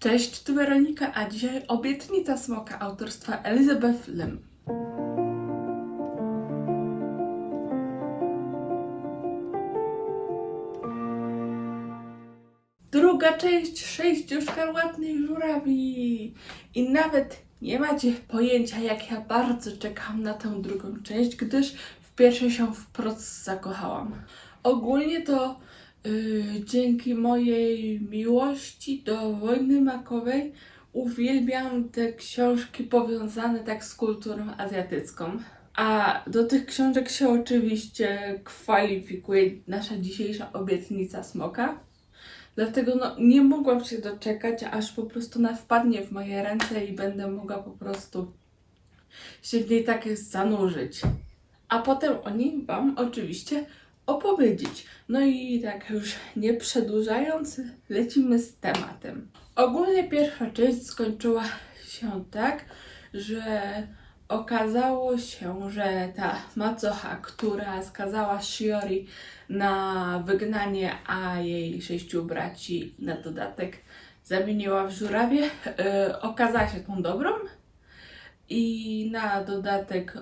Cześć, tu Weronika, a dzisiaj obietnica smoka autorstwa Elizabeth Lim. Druga część sześciu szkarłatnych żurawi. I nawet nie macie pojęcia, jak ja bardzo czekam na tę drugą część, gdyż w pierwszej się wprost zakochałam. Ogólnie to dzięki mojej miłości do wojny makowej uwielbiam te książki powiązane tak z kulturą azjatycką. A do tych książek się oczywiście kwalifikuje nasza dzisiejsza obietnica smoka. Dlatego no, nie mogłam się doczekać, aż po prostu ona wpadnie w moje ręce i będę mogła po prostu się w niej tak zanurzyć. A potem o niej Wam oczywiście opowiedzieć. No i tak już nie przedłużając, lecimy z tematem. Ogólnie pierwsza część skończyła się tak, że okazało się, że ta macocha, która skazała Shiori na wygnanie, a jej sześciu braci na dodatek zamieniła w żurawie, yy, okazała się tą dobrą i na dodatek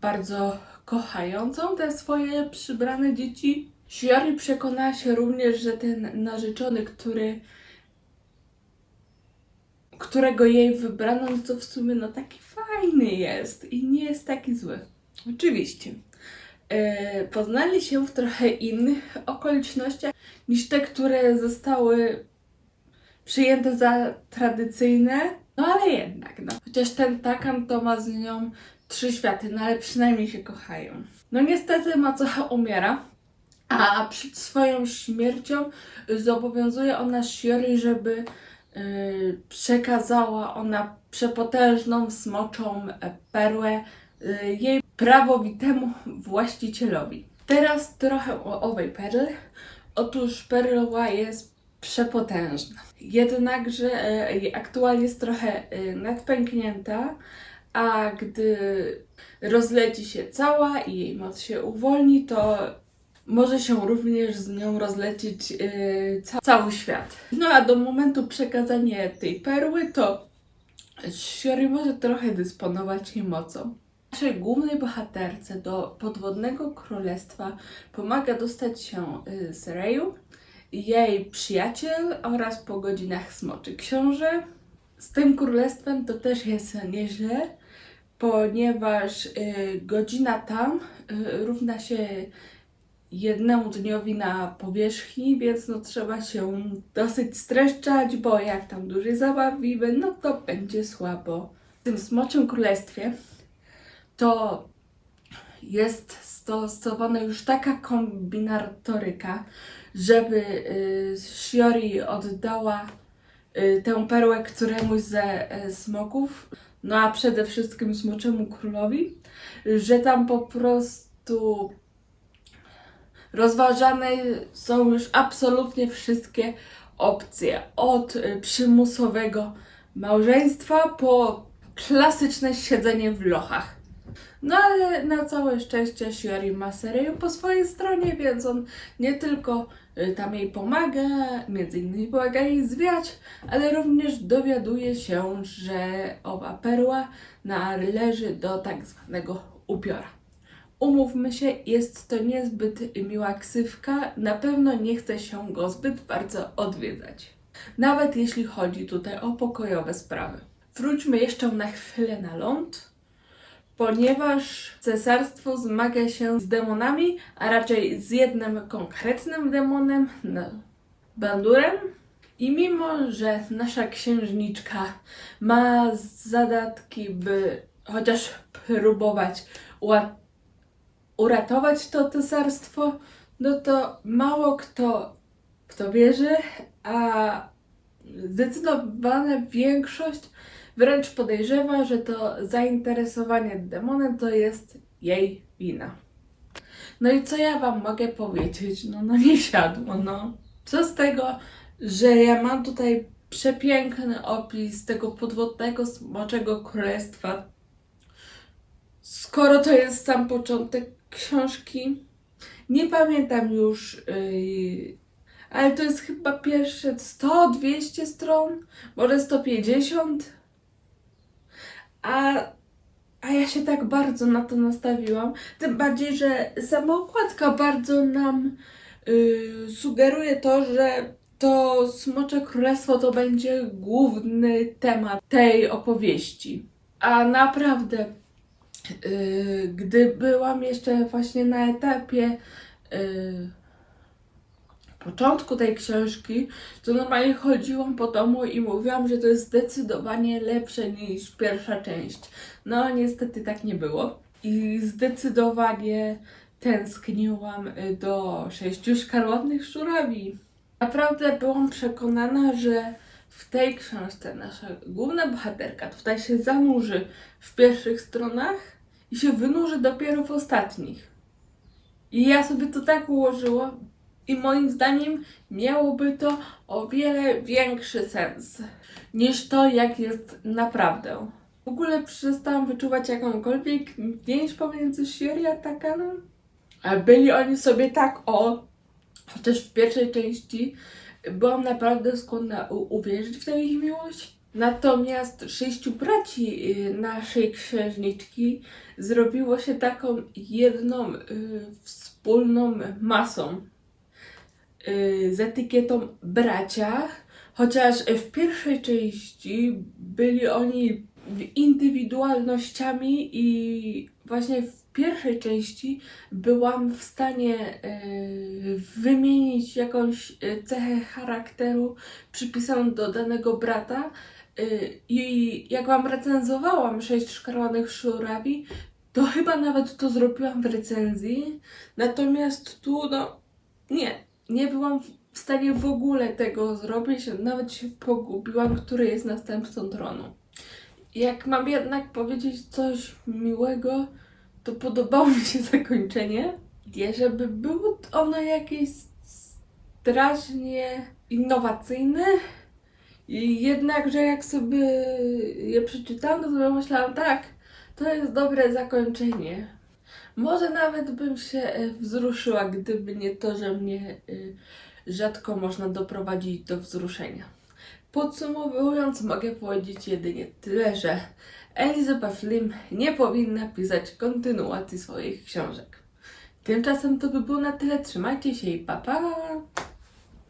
bardzo kochającą te swoje przybrane dzieci. Shiori przekonała się również, że ten narzeczony, który którego jej wybrano, no to w sumie no taki fajny jest i nie jest taki zły. Oczywiście. E, poznali się w trochę innych okolicznościach niż te, które zostały przyjęte za tradycyjne, no ale jednak, no. Chociaż ten Takan to ma z nią trzy światy, no ale przynajmniej się kochają. No niestety Macocha umiera, a przed swoją śmiercią zobowiązuje ona Shiori, żeby y, przekazała ona przepotężną smoczą perłę y, jej prawowitemu właścicielowi. Teraz trochę o owej perle. Otóż perła jest przepotężna. Jednakże e, aktualnie jest trochę e, nadpęknięta, a gdy rozleci się cała i jej moc się uwolni, to może się również z nią rozlecieć yy, ca- cały świat. No a do momentu przekazania tej perły, to Shiori może trochę dysponować jej mocą. Naszej głównej bohaterce do podwodnego królestwa pomaga dostać się y, z Reju jej przyjaciel oraz po godzinach smoczy książę. Z tym królestwem to też jest nieźle, ponieważ y, godzina tam y, równa się jednemu dniowi na powierzchni, więc no trzeba się dosyć streszczać, bo jak tam dłużej zabawimy, no to będzie słabo. W tym smoczym królestwie to jest stosowana już taka kombinatoryka, żeby y, Shiori oddała tę perłę któremuś ze y, smoków, no a przede wszystkim smoczemu królowi, że tam po prostu rozważane są już absolutnie wszystkie opcje. Od y, przymusowego małżeństwa po klasyczne siedzenie w lochach. No ale na całe szczęście Shiori ma Sereju po swojej stronie, więc on nie tylko y, tam jej pomaga, między innymi pomaga jej zwiać, ale również dowiaduje się, że owa perła należy do tak zwanego upiora. Umówmy się, jest to niezbyt miła ksywka, na pewno nie chce się go zbyt bardzo odwiedzać. Nawet jeśli chodzi tutaj o pokojowe sprawy. Wróćmy jeszcze na chwilę na ląd, ponieważ cesarstwo zmaga się z demonami, a raczej z jednym konkretnym demonem, no, Bandurem. I mimo, że nasza księżniczka ma zadatki, by chociaż próbować uratować to cesarstwo, no to mało kto, kto wierzy, a zdecydowana większość wręcz podejrzewa, że to zainteresowanie demonem to jest jej wina. No i co ja wam mogę powiedzieć? No, no nie siadło, no. Co z tego, że ja mam tutaj przepiękny opis tego podwodnego smoczego królestwa, skoro to jest sam początek książki. Nie pamiętam już yy, ale to jest chyba pierwsze 100-200 stron, może 150. A, a ja się tak bardzo na to nastawiłam. Tym bardziej, że sama okładka bardzo nam y, sugeruje to, że to Smocze Królestwo to będzie główny temat tej opowieści. A naprawdę, y, gdy byłam jeszcze właśnie na etapie y, początku tej książki, to normalnie chodziłam po domu i mówiłam, że to jest zdecydowanie lepsze niż pierwsza część. No, niestety tak nie było. I zdecydowanie tęskniłam y, do sześciu szkarłatnych szurawi. Naprawdę byłam przekonana, że w tej książce nasza główna bohaterka tutaj się zanurzy w pierwszych stronach i się wynurzy dopiero w ostatnich. I ja sobie to tak ułożyłam, i moim zdaniem miałoby to o wiele większy sens niż to, jak jest naprawdę. W ogóle przestałam wyczuwać jakąkolwiek więź pomiędzy Sherry a Takanem. Byli oni sobie tak o, chociaż w pierwszej części byłam naprawdę skłonna uwierzyć w tę ich miłość. Natomiast sześciu braci y, naszej księżniczki zrobiło się taką jedną y, wspólną masą z etykietą bracia, chociaż w pierwszej części byli oni indywidualnościami i właśnie w pierwszej części byłam w stanie y, wymienić jakąś y, cechę charakteru przypisaną do danego brata. Y, i jak wam recenzowałam sześć szkarłanych szurawi, to chyba nawet to zrobiłam w recenzji, natomiast tu no nie, nie byłam w stanie w ogóle tego zrobić, nawet się pogubiłam, który jest następcą tronu. Jak mam jednak powiedzieć coś miłego, to podobało mi się zakończenie. Nie, żeby było ono jakieś strasznie innowacyjne, i jednakże jak sobie je przeczytałam, to sobie myślałam, tak, to jest dobre zakończenie. Może nawet bym się e, wzruszyła, gdyby nie to, że mnie y, rzadko można doprowadzić do wzruszenia. Podsumowując, mogę powiedzieć jedynie tyle, że Elizabeth Lim nie powinna pisać kontynuacji swoich książek. Tymczasem to by było na tyle. Trzymajcie się i pa pa!